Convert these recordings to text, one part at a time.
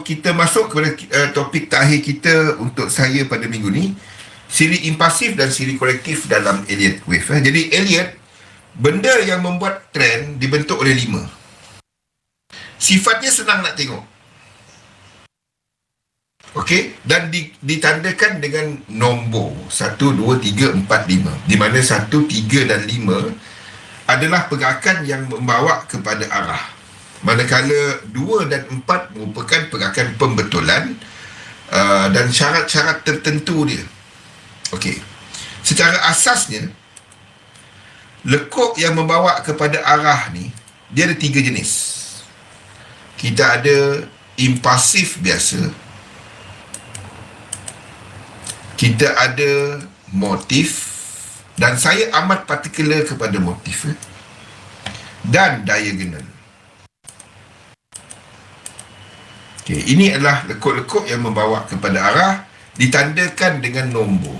kita masuk kepada uh, topik terakhir kita untuk saya pada minggu ni siri impulsif dan siri kolektif dalam Elliot Wave eh. jadi Elliot benda yang membuat trend dibentuk oleh lima. Sifatnya senang nak tengok. Okey? Dan di, ditandakan dengan nombor. 1 2 3 4 5 di mana 1 3 dan 5 adalah pergerakan yang membawa kepada arah manakala 2 dan 4 merupakan pergerakan pembetulan uh, dan syarat-syarat tertentu dia Okey secara asasnya lekuk yang membawa kepada arah ni dia ada tiga jenis kita ada impulsif biasa kita ada motif dan saya amat partikular kepada motif eh? dan diagonal. Okay, ini adalah lekuk-lekuk yang membawa kepada arah ditandakan dengan nombor.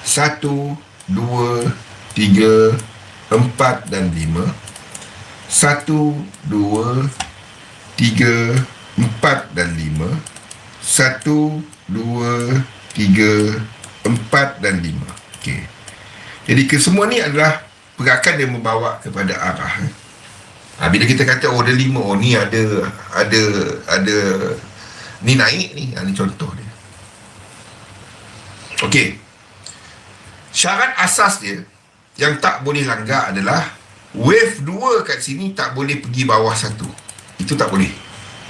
Satu, dua, tiga, empat dan lima. Satu, dua, tiga, empat dan lima satu dua tiga empat dan lima okey jadi kesemua ni adalah pergerakan yang membawa kepada arah eh. ha, bila kita kata oh ada lima oh ni ada ada ada ni naik ni. Ha, ni contoh dia. Okey. Syarat asas dia yang tak boleh langgar adalah wave dua kat sini tak boleh pergi bawah satu. Itu tak boleh.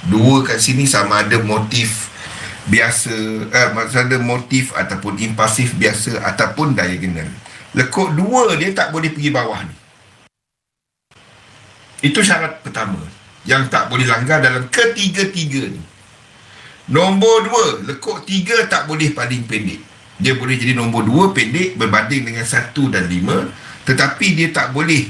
Dua kat sini sama ada motif biasa eh, maksud ada motif ataupun impulsif biasa ataupun diagonal lekuk dua dia tak boleh pergi bawah ni itu syarat pertama yang tak boleh langgar dalam ketiga-tiga ni nombor dua lekuk tiga tak boleh paling pendek dia boleh jadi nombor dua pendek berbanding dengan satu dan lima tetapi dia tak boleh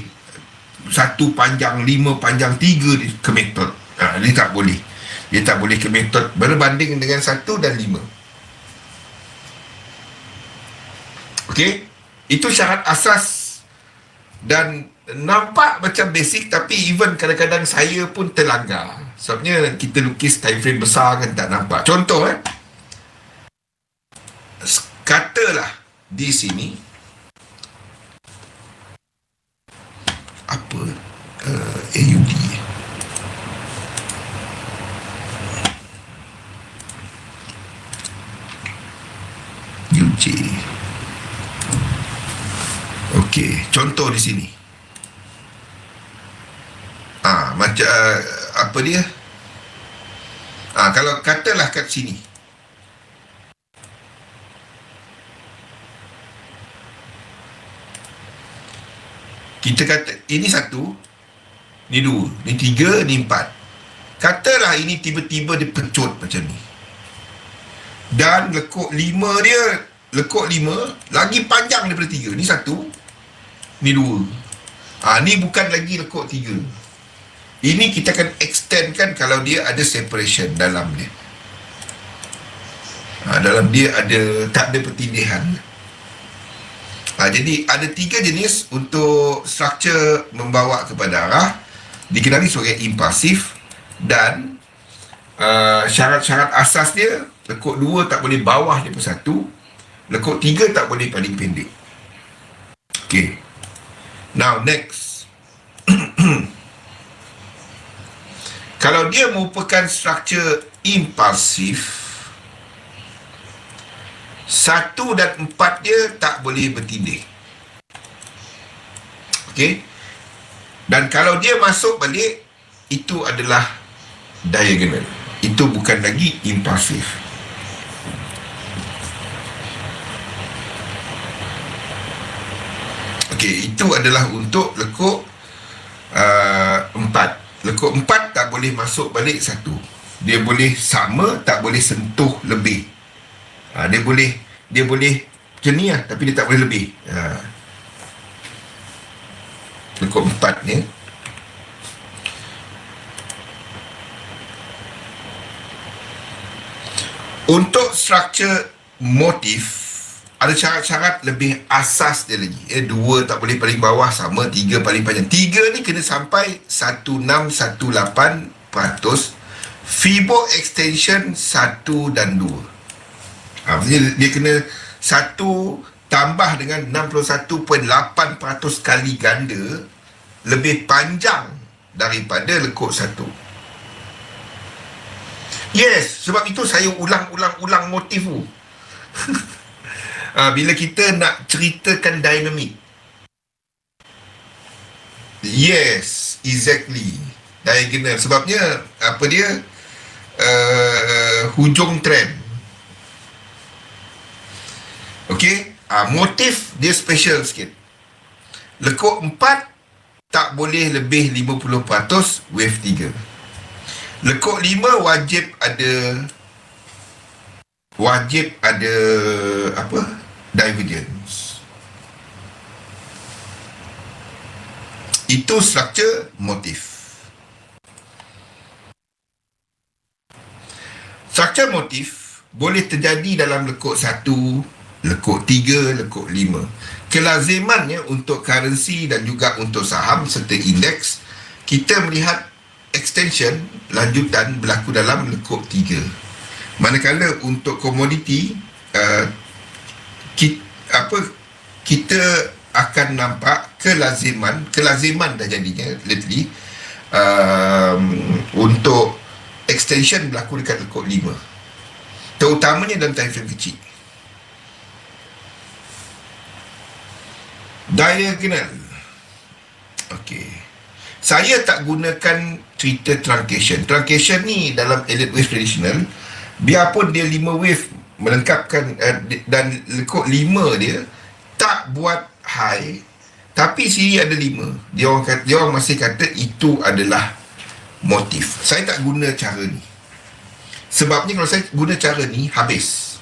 satu panjang lima panjang tiga ke metode Ha, dia tak boleh. Dia tak boleh ke metod berbanding dengan satu dan lima. Okey? Itu syarat asas dan nampak macam basic tapi even kadang-kadang saya pun terlanggar. Sebabnya kita lukis time frame besar kan tak nampak. Contoh eh. Katalah di sini apa uh, AUD Okey, contoh di sini. Ah, macam uh, apa dia? Ah, kalau katalah kat sini. Kita kata ini satu, ni dua, ni tiga, ni empat. Katalah ini tiba-tiba dia pecut macam ni dan lekuk lima dia lekuk lima lagi panjang daripada tiga ni satu ni dua. Ha, ni bukan lagi lekuk tiga. Ini kita akan extendkan kalau dia ada separation dalam dia. Ha, dalam dia ada tak ada pertindihan. Ha, jadi ada tiga jenis untuk struktur membawa kepada arah dikenali sebagai impulsif dan uh, syarat-syarat asas dia lekuk dua tak boleh bawah daripada satu lekuk tiga tak boleh paling pendek. Ok now next. Kalau dia merupakan struktur impulsif satu dan empat dia tak boleh bertindih. Ok dan kalau dia masuk balik itu adalah diagonal. Itu bukan lagi impulsif Okey, itu adalah untuk lekuk uh, empat. Lekuk empat tak boleh masuk balik satu. Dia boleh sama, tak boleh sentuh lebih. Uh, dia boleh dia boleh macam ni lah, tapi dia tak boleh lebih. Uh, lekuk empat ni. Untuk struktur motif ada syarat-syarat lebih asas dia lagi. Eh, dua tak boleh paling bawah sama, tiga paling panjang. Tiga ni kena sampai 1618% Fibo extension satu dan dua. Ha, maksudnya dia kena satu tambah dengan 61.8% kali ganda lebih panjang daripada lekuk satu. Yes, sebab itu saya ulang-ulang-ulang motif tu. ha, bila kita nak ceritakan dinamik yes exactly. Diagonal. Sebabnya apa dia? Uh, hujung trend. Okey, uh, motif dia special sikit. Lekuk empat tak boleh lebih 50% wave tiga. Lekuk lima wajib ada wajib ada apa divergence. Itu struktur motif. Struktur motif boleh terjadi dalam lekuk satu lekuk tiga, lekuk lima. Kelazimannya untuk currency dan juga untuk saham serta indeks kita melihat extension lanjutan berlaku dalam lekuk tiga. Manakala untuk komoditi uh, kita, apa kita akan nampak kelaziman kelaziman dah jadinya lately um, untuk extension berlaku dekat lekuk 5 terutamanya dalam time frame kecil. Diagonal. Okey. Saya tak gunakan cerita truncation. Truncation ni dalam elite wave traditional biarpun dia lima wave melengkapkan uh, dan lekuk lima dia tak buat high tapi sini ada lima. Dia orang kata, dia orang masih kata itu adalah motif. Saya tak guna cara ni. Sebabnya kalau saya guna cara ni habis.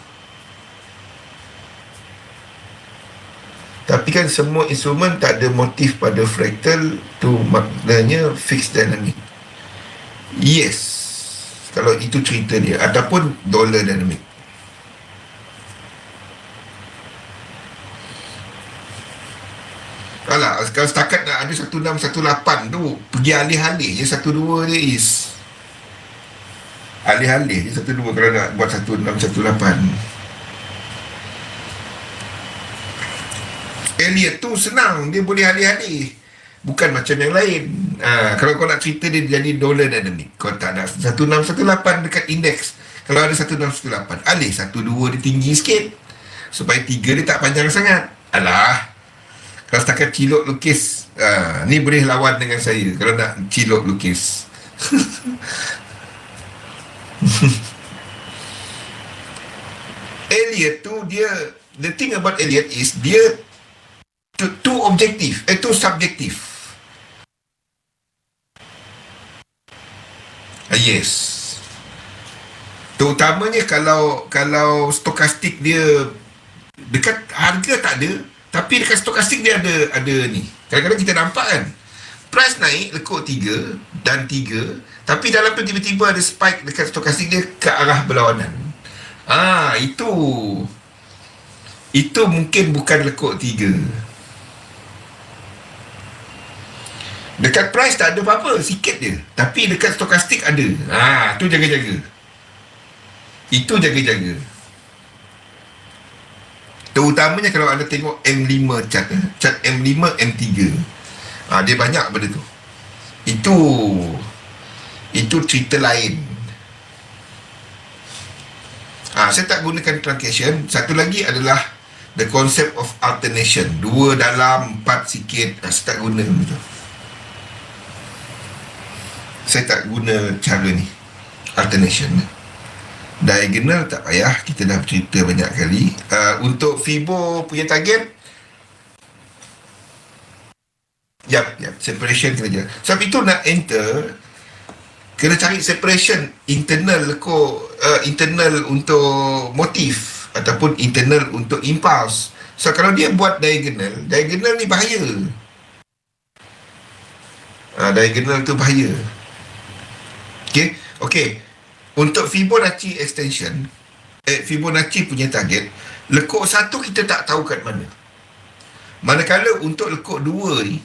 Tapi kan semua instrumen tak ada motif pada fractal tu. Maknanya fixed dynamic yes. Kalau itu cerita dia. Ataupun dollar dynamic Alah, kalau setakat nak ada 1618 tu pergi alih-alih je 12 dia is. Alih-alih je 12 kalau nak buat 1618 Elliot tu senang dia boleh alih-alih. Bukan macam yang lain. Ha, kalau kau nak cerita dia jadi dollar dynamic kau tak ada 1618 dekat indeks kalau ada 1618 alih. 12 dia tinggi sikit. Supaya 3 dia tak panjang sangat. Alah kalau setakat cilok lukis ha, ni boleh lawan dengan saya. Kalau nak cilok lukis. Elliot tu dia the thing about Elliot is dia too, objective eh too subjective Uh, yes. Terutamanya kalau kalau stokastik dia dekat harga tak ada, tapi dekat stokastik dia ada ada ni. Kadang-kadang kita nampak kan. Price naik lekuk 3 dan 3, tapi dalam tu tiba-tiba ada spike dekat stokastik dia ke arah berlawanan. Ah, itu itu mungkin bukan lekuk 3. Dekat price tak ada apa-apa, sikit je. Tapi dekat stokastik ada. Ha, tu jaga-jaga. Itu jaga-jaga. Terutamanya kalau anda tengok M5 chart, eh? chart M5, M3. Ha, dia banyak benda tu. Itu itu cerita lain. Ha, saya tak gunakan truncation. Satu lagi adalah the concept of alternation. Dua dalam, empat sikit. Ha, saya tak guna betul saya tak guna cara ni alternation diagonal tak payah. Kita dah cerita banyak kali. Uh, untuk fibo punya target? Yap yap separation kena jalan sebab itu nak enter kena cari separation internal ko uh, internal untuk motif ataupun internal untuk impulse. So kalau dia buat diagonal diagonal ni bahaya. Uh, diagonal tu bahaya. Okay, okay. Untuk Fibonacci extension, eh, Fibonacci punya target lekuk satu kita tak tahu kat mana. Manakala untuk lekuk dua ni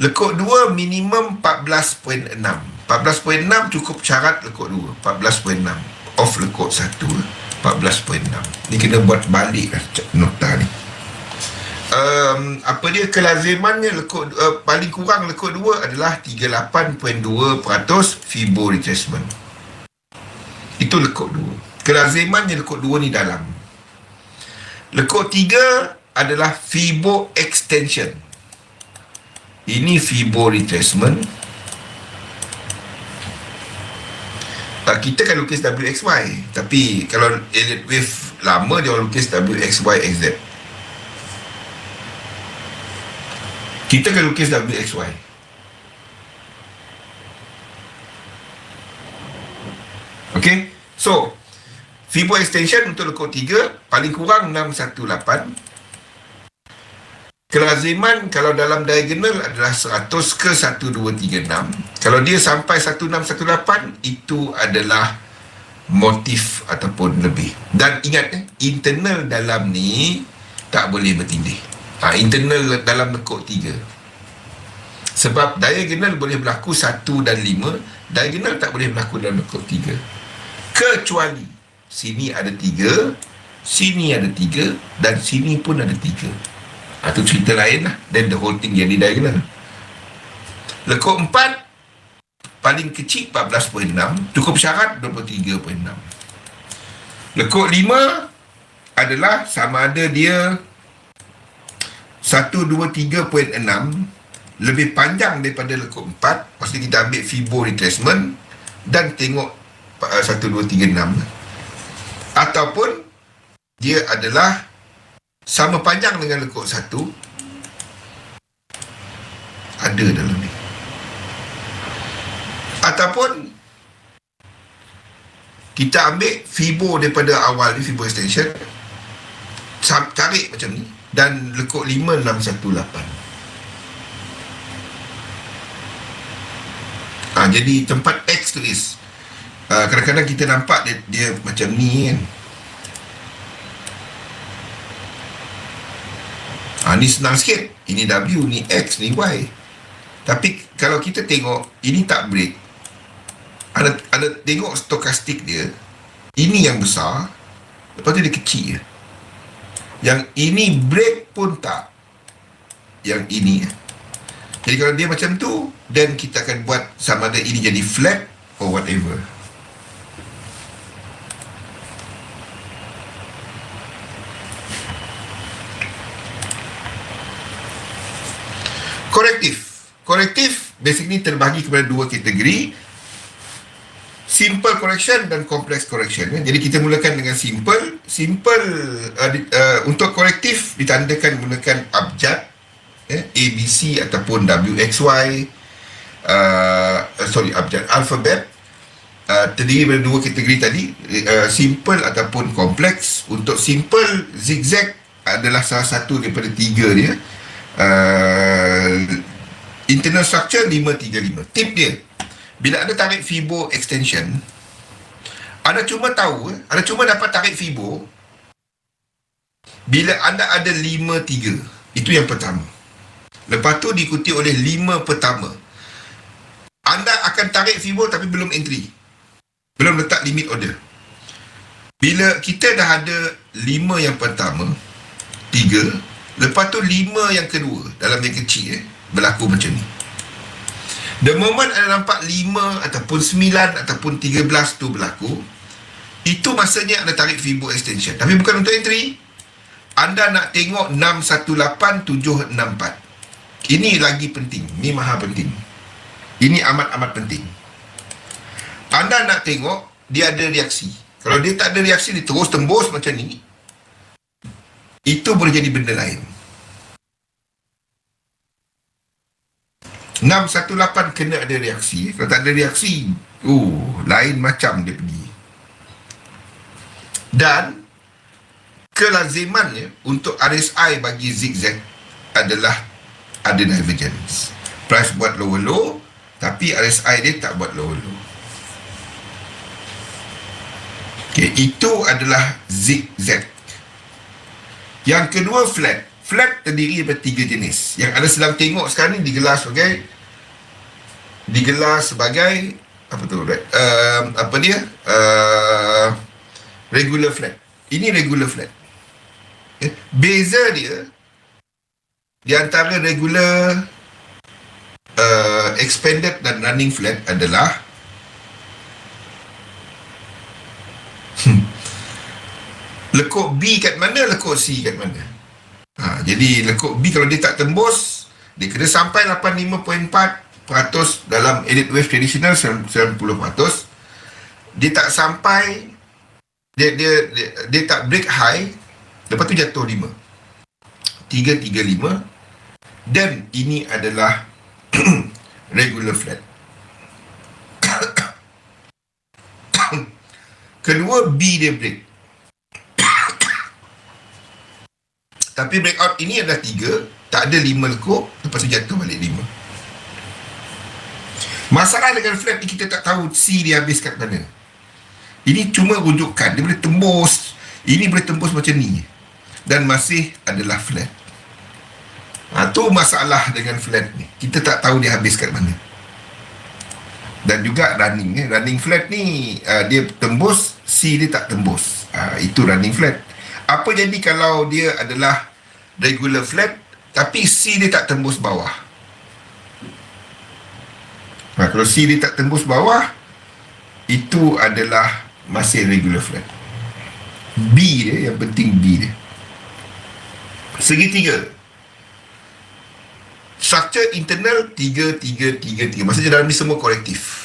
lekuk dua minimum 14.6 14.6 cukup syarat lekuk dua 14.6 off lekuk satu 14.6 ni kena buat balik lah nota ni. Um, apa dia kelazimannya lekuk uh, paling kurang lekuk dua adalah 38.2% fibo retracement itu lekuk dua. Kelazimannya lekuk dua ni dalam. Lekuk tiga adalah fibo extension ini fibo retracement. Kita kan lukis WXY tapi kalau Elliott Wave lama dia orang lukis WXY XZ kita kan lukis WXY Okay, so Fibo extension untuk lekuk 3 paling kurang 618 Kelaziman kalau dalam diagonal adalah 100 ke 1236. Kalau dia sampai 1618 itu adalah motif ataupun lebih. Dan ingat eh, internal dalam ni tak boleh bertindih. Ha, internal dalam lekuk 3. Sebab diagonal boleh berlaku 1 dan 5, diagonal tak boleh berlaku dalam lekuk 3. Kecuali sini ada 3, sini ada 3 dan sini pun ada 3. Itu cerita lain lah. Then the whole thing jadi diagonal. Lekuk 4 Paling kecil 14.6 Cukup syarat 23.6 Lekuk 5 Adalah sama ada dia 123.6 Lebih panjang daripada lekuk 4 Pasti kita ambil fibo retracement Dan tengok 1236 Ataupun Dia adalah sama panjang dengan lekuk satu. Ada dalam ni. Ataupun kita ambil fibo daripada awal ni fibo extension. Tarik macam ni. Dan lekuk 5618 ha, jadi tempat X tulis uh, kadang-kadang kita nampak dia, dia macam ni kan Ha, ni senang sikit. Ini W, ni X, ni Y. Tapi kalau kita tengok, ini tak break. Ada, ada tengok stokastik dia. Ini yang besar. Lepas tu dia kecil je. Yang ini break pun tak. Yang ini. Jadi kalau dia macam tu, then kita akan buat sama ada ini jadi flat or whatever. Korektif basically terbagi kepada dua kategori. Simple correction dan complex correction jadi kita mulakan dengan simple. Simple uh, uh, untuk korektif ditandakan menggunakan abjad eh, ABC ataupun WXY uh, sorry abjad alfabet uh, terdiri dari dua kategori tadi uh, simple ataupun kompleks untuk simple zigzag adalah salah satu daripada tiga dia. Uh, internal structure 535 tip dia bila ada tarik fibo extension anda cuma tahu anda cuma dapat tarik fibo bila anda ada 53 itu yang pertama. Lepas tu diikuti oleh 5 pertama. Anda akan tarik fibo tapi belum entry. Belum letak limit order. Bila kita dah ada 5 yang pertama 3 Lepas tu lima yang kedua Dalam yang kecil eh, Berlaku macam ni. The moment anda nampak lima Ataupun sembilan Ataupun tiga belas tu berlaku Itu masanya anda tarik Fibo extension. Tapi bukan untuk entry. Anda nak tengok 618764 Ini lagi penting. Ini maha penting. Ini amat-amat penting. Anda nak tengok Dia ada reaksi. Kalau dia tak ada reaksi Dia terus tembus macam ni itu boleh jadi benda lain 618 kena ada reaksi kalau tak ada reaksi uh, lain macam dia pergi dan kelazimannya untuk RSI bagi zigzag adalah ada divergence price buat lower low tapi RSI dia tak buat lower low Okay, itu adalah zigzag. Yang kedua flat. Flat terdiri daripada tiga jenis. Yang anda sedang tengok sekarang ni digelar sebagai digelar sebagai apa tu? Uh, apa dia? Uh, regular flat. Ini regular flat. Okay. Beza dia di antara regular uh, expanded dan running flat adalah lekuk B kat mana, lekuk C kat mana. Jadi lekuk B kalau dia tak tembus, dia kena sampai 85.4% dalam edit wave traditional 90%. Dia tak sampai dia dia dia, dia tak break high, lepas tu jatuh 5. 335 dan ini adalah regular flat. Kedua B dia break. Tapi breakout ini adalah tiga. Tak ada lima lekuk Lepas tu jatuh balik lima. Masalah dengan flat ni kita tak tahu C dia habis kat mana. Ini cuma rujukan. Dia boleh tembus. Ini boleh tembus macam ni. Dan masih adalah flat. Ha, Tu masalah dengan flat ni. Kita tak tahu dia habis kat mana. Dan juga running eh. running flat ni uh, dia tembus C dia tak tembus. Uh, itu running flat. Apa jadi kalau dia adalah regular flat tapi C dia tak tembus bawah nah, kalau C dia tak tembus bawah itu adalah masih regular flat B dia yang penting B dia segitiga structure internal 3, 3, 3, 3 maksudnya dalam ni semua kolektif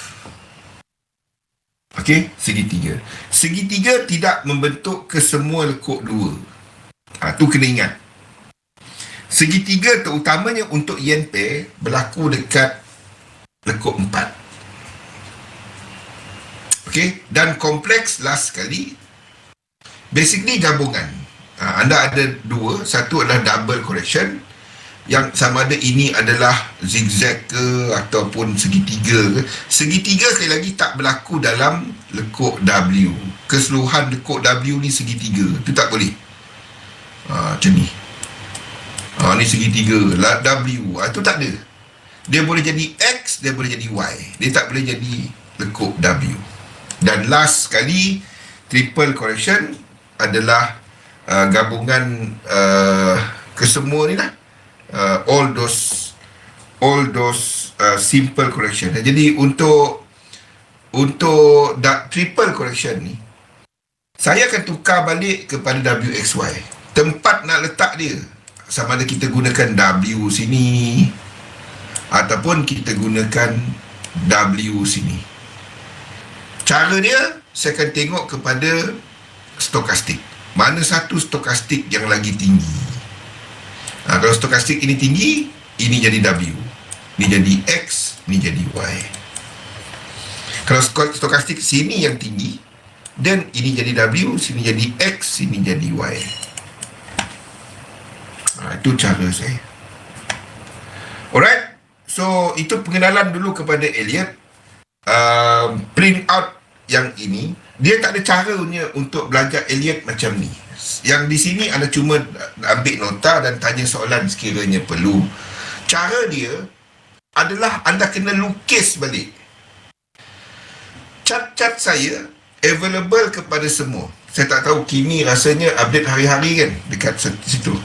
Okey, segitiga. Segitiga tidak membentuk kesemua lekuk dua. Ha, tu kena ingat. Segitiga terutamanya untuk yen berlaku dekat lekuk empat. Okey, dan kompleks last sekali basically gabungan. Ha, anda ada dua, satu adalah double correction yang sama ada ini adalah zigzag ke ataupun segitiga ke. Segitiga sekali lagi tak berlaku dalam lekuk W. Keseluruhan lekuk W ni segitiga. Itu tak boleh. Ha, macam ni. Ni segitiga. W. Itu tak ada. Dia boleh jadi X, dia boleh jadi Y. Dia tak boleh jadi lekuk W. Dan last sekali, triple correction adalah uh, gabungan uh, kesemua ni lah. Uh, all those all those uh, simple correction. Jadi untuk untuk triple correction ni, saya akan tukar balik kepada WXY. Tempat nak letak dia sama ada kita gunakan W sini ataupun kita gunakan W sini. Cara dia saya akan tengok kepada stokastik. Mana satu stokastik yang lagi tinggi? Ha, kalau stokastik ini tinggi, ini jadi W. Ini jadi X, ini jadi Y. Kalau stokastik sini yang tinggi, dan ini jadi W, sini jadi X, sini jadi Y. Ha, itu cara saya. Alright. So, itu pengenalan dulu kepada Elliot. Uh, print out yang ini. Dia tak ada cara untuk belajar Elliot macam ni. Yang di sini anda cuma ambil nota dan tanya soalan sekiranya perlu. Cara dia adalah anda kena lukis balik. Cat-cat saya available kepada semua. Saya tak tahu kini rasanya update hari-hari kan dekat situ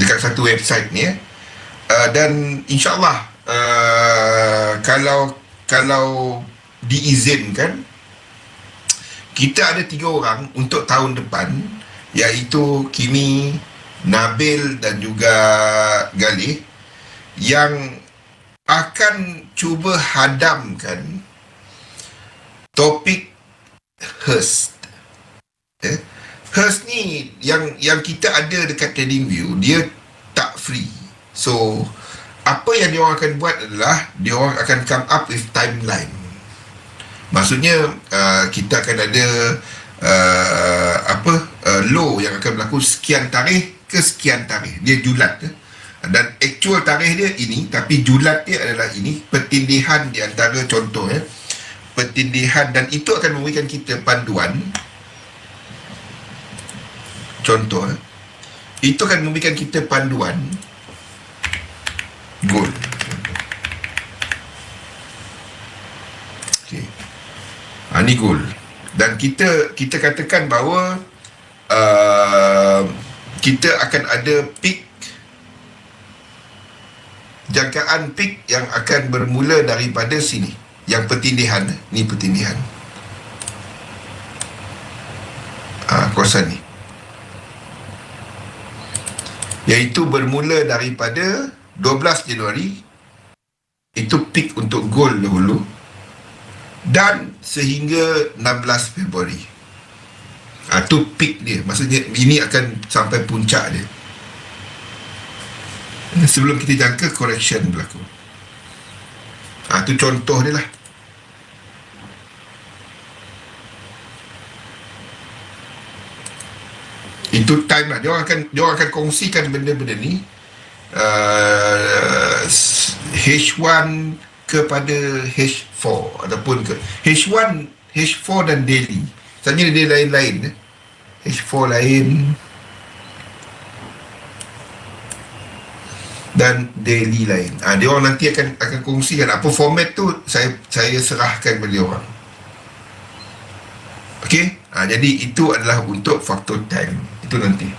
dekat satu website ni ya. Uh, dan insyaallah uh, kalau kalau diizinkan kita ada tiga orang untuk tahun depan iaitu Kimi, Nabil dan juga Galih yang akan cuba hadamkan topik Hearst. Hers ni yang yang kita ada dekat trading view dia tak free. So apa yang dia orang akan buat adalah dia orang akan come up with timeline. Maksudnya uh, kita akan ada uh, apa uh, low yang akan berlaku sekian tarikh ke sekian tarikh. Dia julat eh? dan actual tarikh dia ini tapi julat dia adalah ini pertindihan di antara contoh ya. pertindihan dan itu akan memberikan kita panduan contoh eh, itu akan memberikan kita panduan. Goal okay. ha, ni goal dan kita kita katakan bahawa uh, kita akan ada peak jangkaan peak yang akan bermula daripada sini. Yang pertindihan ni pertindihan. Ha, kawasan ni iaitu bermula daripada 12 Januari itu peak untuk gol dahulu dan sehingga 16 Februari. Ha, tu peak dia. Maksudnya ini akan sampai puncak dia. Sebelum kita jangka correction berlaku. Ha, tu contoh dia lah itu time lah dia orang akan dia orang akan kongsikan benda-benda ni uh, H1 kepada H4 ataupun ke H1 H4 dan daily sebenarnya dia lain-lain eh. H4 lain dan daily lain. Ah ha, dia orang nanti akan akan kongsikan apa format tu saya saya serahkan kepada dia orang. Okey? Ha, jadi itu adalah untuk faktor time. Itu nanti.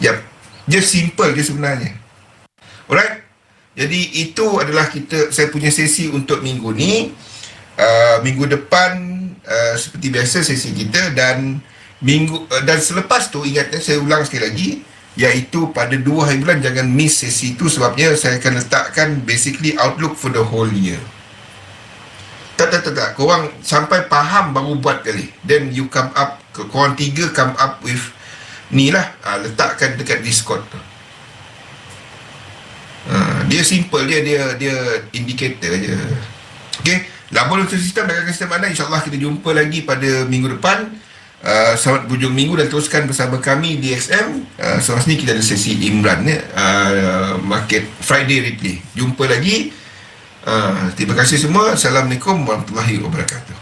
Yap. Just simple je sebenarnya. Alright? Jadi itu adalah kita saya punya sesi untuk minggu ni. Uh, minggu depan uh, seperti biasa sesi kita dan minggu uh, dan selepas tu ingat eh, saya ulang sekali lagi iaitu pada dua hari bulan jangan miss sesi itu sebabnya saya akan letakkan basically outlook for the whole year tak tak tak tak korang sampai faham baru buat kali then you come up korang tiga come up with ni lah ha, letakkan dekat discord tu. Ha, dia simple dia dia dia indicator je. Ok labuan untuk sistem dan sistem anda insyaAllah kita jumpa lagi pada minggu depan. Uh, selamat hujung minggu dan teruskan bersama kami di XM uh, Selepas ni kita ada sesi Imran ya, uh, Market Friday Replay Jumpa lagi. Uh, Terima kasih semua. Assalamualaikum warahmatullahi wabarakatuh